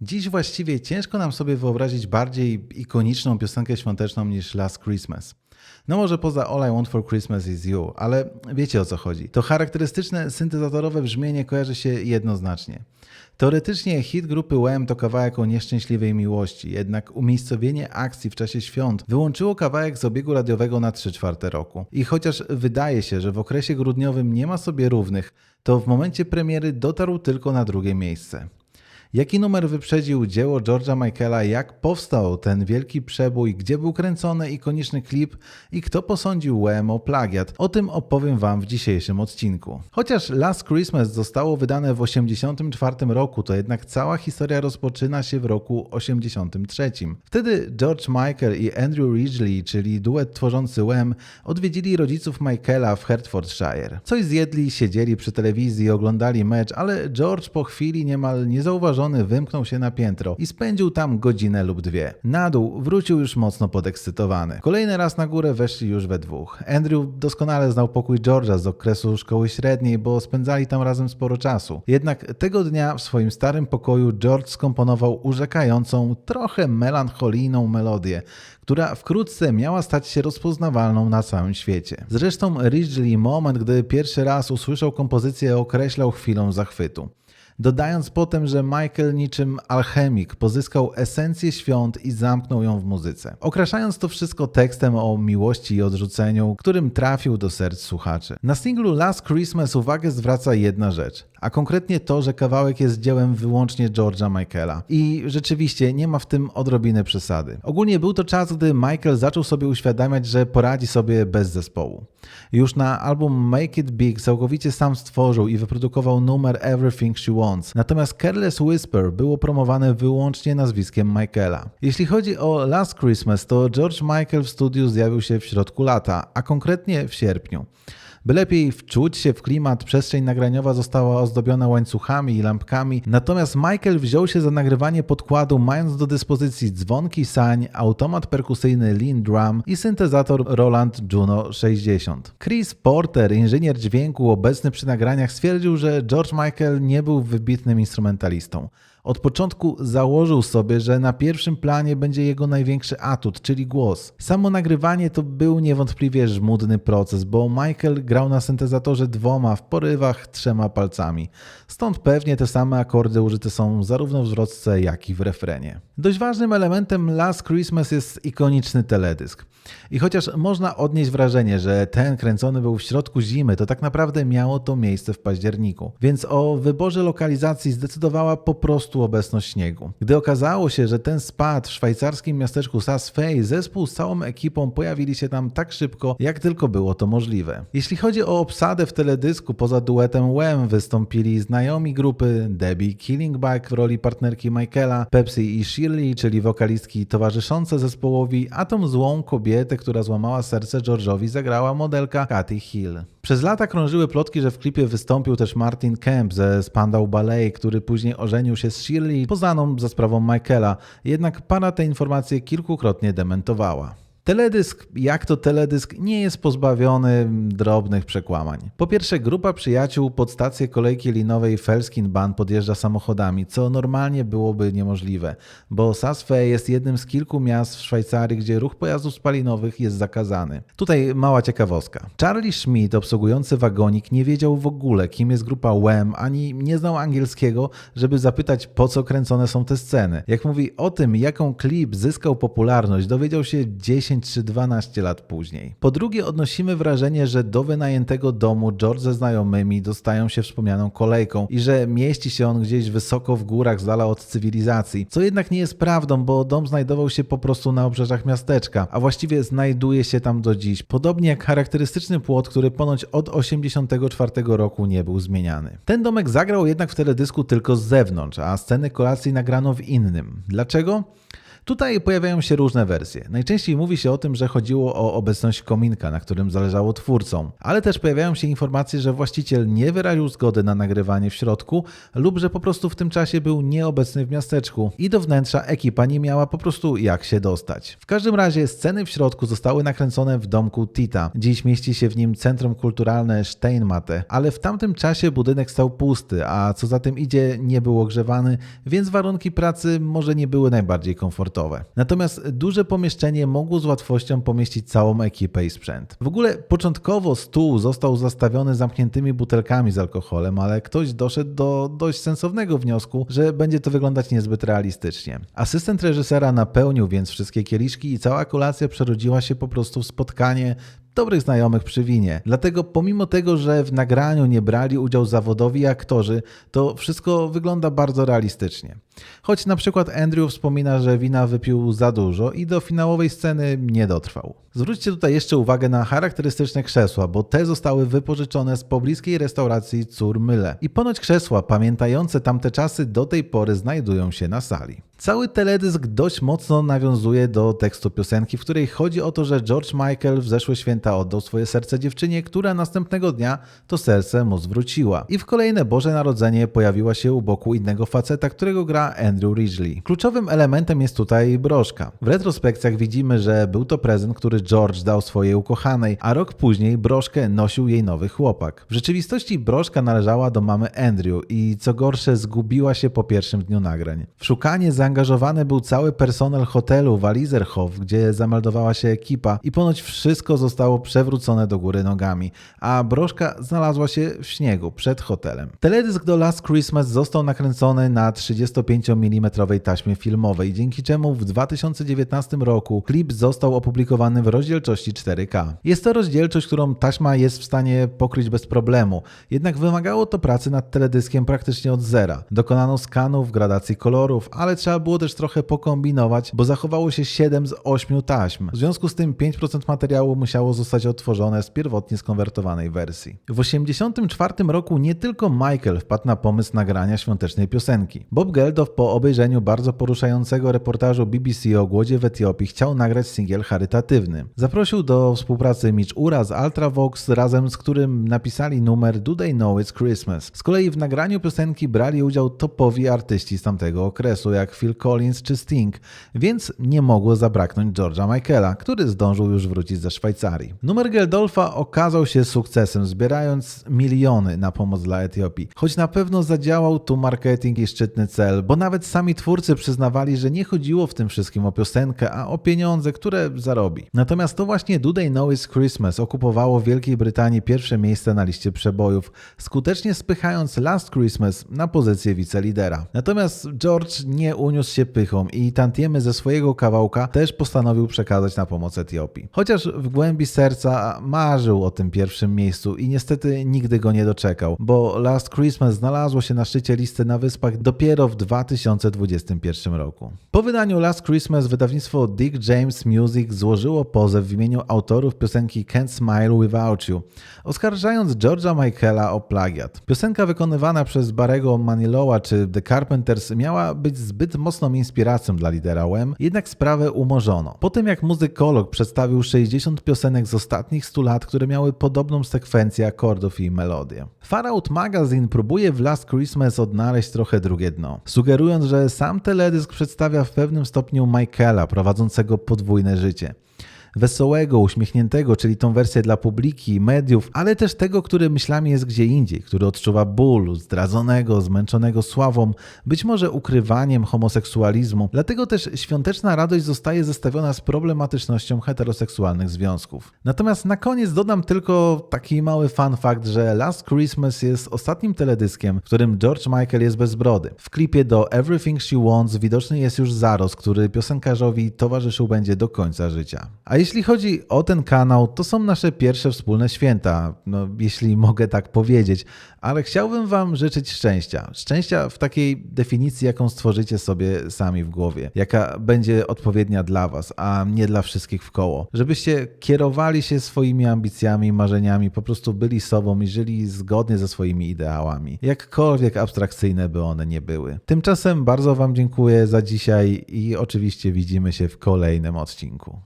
Dziś właściwie ciężko nam sobie wyobrazić bardziej ikoniczną piosenkę świąteczną niż Last Christmas. No może poza All I Want for Christmas is You, ale wiecie o co chodzi. To charakterystyczne syntezatorowe brzmienie kojarzy się jednoznacznie. Teoretycznie hit grupy Wham to kawałek o nieszczęśliwej miłości, jednak umiejscowienie akcji w czasie świąt wyłączyło kawałek z obiegu radiowego na 3 czwarte roku. I chociaż wydaje się, że w okresie grudniowym nie ma sobie równych, to w momencie premiery dotarł tylko na drugie miejsce. Jaki numer wyprzedził dzieło George'a Michaela, jak powstał ten wielki przebój, gdzie był kręcony ikoniczny klip i kto posądził Wham o plagiat? O tym opowiem Wam w dzisiejszym odcinku. Chociaż Last Christmas zostało wydane w 1984 roku, to jednak cała historia rozpoczyna się w roku 1983. Wtedy George Michael i Andrew Ridgely, czyli duet tworzący Wham, odwiedzili rodziców Michaela w Hertfordshire. Coś zjedli, siedzieli przy telewizji, oglądali mecz, ale George po chwili niemal niezauważony wymknął się na piętro i spędził tam godzinę lub dwie. Na dół wrócił już mocno podekscytowany. Kolejny raz na górę weszli już we dwóch. Andrew doskonale znał pokój George'a z okresu szkoły średniej, bo spędzali tam razem sporo czasu. Jednak tego dnia w swoim starym pokoju George skomponował urzekającą, trochę melancholijną melodię, która wkrótce miała stać się rozpoznawalną na całym świecie. Zresztą Ridgely moment, gdy pierwszy raz usłyszał kompozycję, określał chwilą zachwytu dodając potem, że Michael niczym alchemik pozyskał esencję świąt i zamknął ją w muzyce. Okraszając to wszystko tekstem o miłości i odrzuceniu, którym trafił do serc słuchaczy. Na singlu Last Christmas uwagę zwraca jedna rzecz, a konkretnie to, że kawałek jest dziełem wyłącznie George'a Michaela. I rzeczywiście nie ma w tym odrobiny przesady. Ogólnie był to czas, gdy Michael zaczął sobie uświadamiać, że poradzi sobie bez zespołu. Już na album Make It Big całkowicie sam stworzył i wyprodukował numer Everything She Wants, natomiast Careless Whisper było promowane wyłącznie nazwiskiem Michaela. Jeśli chodzi o Last Christmas, to George Michael w studiu zjawił się w środku lata, a konkretnie w sierpniu. By lepiej wczuć się w klimat, przestrzeń nagraniowa została ozdobiona łańcuchami i lampkami, natomiast Michael wziął się za nagrywanie podkładu, mając do dyspozycji dzwonki sań, automat perkusyjny Lean Drum i syntezator Roland Juno 60. Chris Porter, inżynier dźwięku obecny przy nagraniach, stwierdził, że George Michael nie był wybitnym instrumentalistą. Od początku założył sobie, że na pierwszym planie będzie jego największy atut, czyli głos. Samo nagrywanie to był niewątpliwie żmudny proces, bo Michael grał na syntezatorze dwoma, w porywach trzema palcami. Stąd pewnie te same akordy użyte są zarówno w zwrotce, jak i w refrenie. Dość ważnym elementem Last Christmas jest ikoniczny teledysk. I chociaż można odnieść wrażenie, że ten kręcony był w środku zimy, to tak naprawdę miało to miejsce w październiku. Więc o wyborze lokalizacji zdecydowała po prostu obecność śniegu. Gdy okazało się, że ten spad w szwajcarskim miasteczku Saas-Fee, zespół z całą ekipą pojawili się tam tak szybko, jak tylko było to możliwe. Jeśli chodzi o obsadę w teledysku, poza duetem Wham wystąpili znajomi grupy Debbie Killingback w roli partnerki Michaela, Pepsi i Shirley, czyli wokalistki towarzyszące zespołowi, a tą złą kobietę, która złamała serce George'owi, zagrała modelka Kathy Hill. Przez lata krążyły plotki, że w klipie wystąpił też Martin Kemp ze Spandau Ballet, który później ożenił się z Shirley, poznaną za sprawą Michaela, jednak para te informacje kilkukrotnie dementowała. Teledysk, jak to teledysk, nie jest pozbawiony drobnych przekłamań. Po pierwsze, grupa przyjaciół pod stację kolejki linowej Felskin Bahn podjeżdża samochodami, co normalnie byłoby niemożliwe, bo Saas-Fee jest jednym z kilku miast w Szwajcarii, gdzie ruch pojazdów spalinowych jest zakazany. Tutaj mała ciekawostka. Charlie Schmidt, obsługujący wagonik, nie wiedział w ogóle, kim jest grupa Wham, ani nie znał angielskiego, żeby zapytać, po co kręcone są te sceny. Jak mówi o tym, jaką klip zyskał popularność, dowiedział się 10 10 czy 12 lat później. Po drugie, odnosimy wrażenie, że do wynajętego domu George ze znajomymi dostają się wspomnianą kolejką i że mieści się on gdzieś wysoko w górach, z dala od cywilizacji, co jednak nie jest prawdą, bo dom znajdował się po prostu na obrzeżach miasteczka, a właściwie znajduje się tam do dziś, podobnie jak charakterystyczny płot, który ponoć od 84 roku nie był zmieniany. Ten domek zagrał jednak w teledysku tylko z zewnątrz, a sceny kolacji nagrano w innym. Dlaczego? Tutaj pojawiają się różne wersje. Najczęściej mówi się o tym, że chodziło o obecność kominka, na którym zależało twórcom, ale też pojawiają się informacje, że właściciel nie wyraził zgody na nagrywanie w środku lub że po prostu w tym czasie był nieobecny w miasteczku i do wnętrza ekipa nie miała po prostu jak się dostać. W każdym razie sceny w środku zostały nakręcone w domku Tita. Dziś mieści się w nim Centrum Kulturalne Steinmatte, ale w tamtym czasie budynek stał pusty, a co za tym idzie nie był ogrzewany, więc warunki pracy może nie były najbardziej komfortowe. Natomiast duże pomieszczenie mogło z łatwością pomieścić całą ekipę i sprzęt. W ogóle początkowo stół został zastawiony zamkniętymi butelkami z alkoholem, ale ktoś doszedł do dość sensownego wniosku, że będzie to wyglądać niezbyt realistycznie. Asystent reżysera napełnił więc wszystkie kieliszki i cała kolacja przerodziła się po prostu w spotkanie dobrych znajomych przy winie. Dlatego pomimo tego, że w nagraniu nie brali udział zawodowi aktorzy, to wszystko wygląda bardzo realistycznie. Choć na przykład Andrew wspomina, że wina wypił za dużo i do finałowej sceny nie dotrwał. Zwróćcie tutaj jeszcze uwagę na charakterystyczne krzesła, bo te zostały wypożyczone z pobliskiej restauracji Cór Myle. I ponoć krzesła pamiętające tamte czasy do tej pory znajdują się na sali. Cały teledysk dość mocno nawiązuje do tekstu piosenki, w której chodzi o to, że George Michael w zeszłe święta oddał swoje serce dziewczynie, która następnego dnia to serce mu zwróciła. I w kolejne Boże Narodzenie pojawiła się u boku innego faceta, którego gra Andrew Ridgely. Kluczowym elementem jest tutaj broszka. W retrospekcjach widzimy, że był to prezent, który George dał swojej ukochanej, a rok później broszkę nosił jej nowy chłopak. W rzeczywistości broszka należała do mamy Andrew i co gorsze zgubiła się po pierwszym dniu nagrań. W szukanie zaangażowany był cały personel hotelu Walizerhof, gdzie zameldowała się ekipa i ponoć wszystko zostało przewrócone do góry nogami, a broszka znalazła się w śniegu przed hotelem. Teledysk do Last Christmas został nakręcony na 35 mm taśmie filmowej, dzięki czemu w 2019 roku klip został opublikowany w rozdzielczości 4K. Jest to rozdzielczość, którą taśma jest w stanie pokryć bez problemu, jednak wymagało to pracy nad teledyskiem praktycznie od zera. Dokonano skanów, gradacji kolorów, ale trzeba było też trochę pokombinować, bo zachowało się 7 z 8 taśm. W związku z tym 5% materiału musiało zostać odtworzone z pierwotnie skonwertowanej wersji. W 1984 roku nie tylko Michael wpadł na pomysł nagrania świątecznej piosenki. Bob Geldof po obejrzeniu bardzo poruszającego reportażu BBC o głodzie w Etiopii chciał nagrać singiel charytatywny. Zaprosił do współpracy Mitch Ura z Ultravox, razem z którym napisali numer Do They Know It's Christmas. Z kolei w nagraniu piosenki brali udział topowi artyści z tamtego okresu, jak Phil Collins czy Sting, więc nie mogło zabraknąć George'a Michaela, który zdążył już wrócić ze Szwajcarii. Numer Geldolfa okazał się sukcesem, zbierając miliony na pomoc dla Etiopii. Choć na pewno zadziałał tu marketing i szczytny cel, bo nawet sami twórcy przyznawali, że nie chodziło w tym wszystkim o piosenkę, a o pieniądze, które zarobi. Natomiast to właśnie Do They Know It's Christmas okupowało w Wielkiej Brytanii pierwsze miejsce na liście przebojów, skutecznie spychając Last Christmas na pozycję wicelidera. Natomiast George nie uniósł się pychą i tantiemy ze swojego kawałka też postanowił przekazać na pomoc Etiopii. Chociaż w głębi serca marzył o tym pierwszym miejscu i niestety nigdy go nie doczekał, bo Last Christmas znalazło się na szczycie listy na wyspach dopiero w 2021 roku. Po wydaniu Last Christmas wydawnictwo Dick James Music złożyło pozew w imieniu autorów piosenki Can't Smile Without You, oskarżając George'a Michaela o plagiat. Piosenka wykonywana przez Barego Manilowa czy The Carpenters miała być zbyt mocną inspiracją dla lidera Wem, jednak sprawę umorzono. Po tym jak muzykolog przedstawił 60 piosenek z ostatnich 100 lat, które miały podobną sekwencję akordów i melodię. Far Out Magazine próbuje w Last Christmas odnaleźć trochę drugie dno, sugerując, że sam teledysk przedstawia w pewnym stopniu Michaela prowadzącego podwójne życie wesołego, uśmiechniętego, czyli tą wersję dla publiki, mediów, ale też tego, który myślami jest gdzie indziej, który odczuwa ból, zdradzonego, zmęczonego sławą, być może ukrywaniem homoseksualizmu. Dlatego też świąteczna radość zostaje zestawiona z problematycznością heteroseksualnych związków. Natomiast na koniec dodam tylko taki mały fun fact, że Last Christmas jest ostatnim teledyskiem, w którym George Michael jest bez brody. W klipie do Everything She Wants widoczny jest już zarost, który piosenkarzowi towarzyszył będzie do końca życia. A jeśli jeśli chodzi o ten kanał, to są nasze pierwsze wspólne święta, no, jeśli mogę tak powiedzieć, ale chciałbym Wam życzyć szczęścia. Szczęścia w takiej definicji, jaką stworzycie sobie sami w głowie, jaka będzie odpowiednia dla Was, a nie dla wszystkich w koło. Żebyście kierowali się swoimi ambicjami, marzeniami, po prostu byli sobą i żyli zgodnie ze swoimi ideałami, jakkolwiek abstrakcyjne by one nie były. Tymczasem bardzo Wam dziękuję za dzisiaj i oczywiście widzimy się w kolejnym odcinku.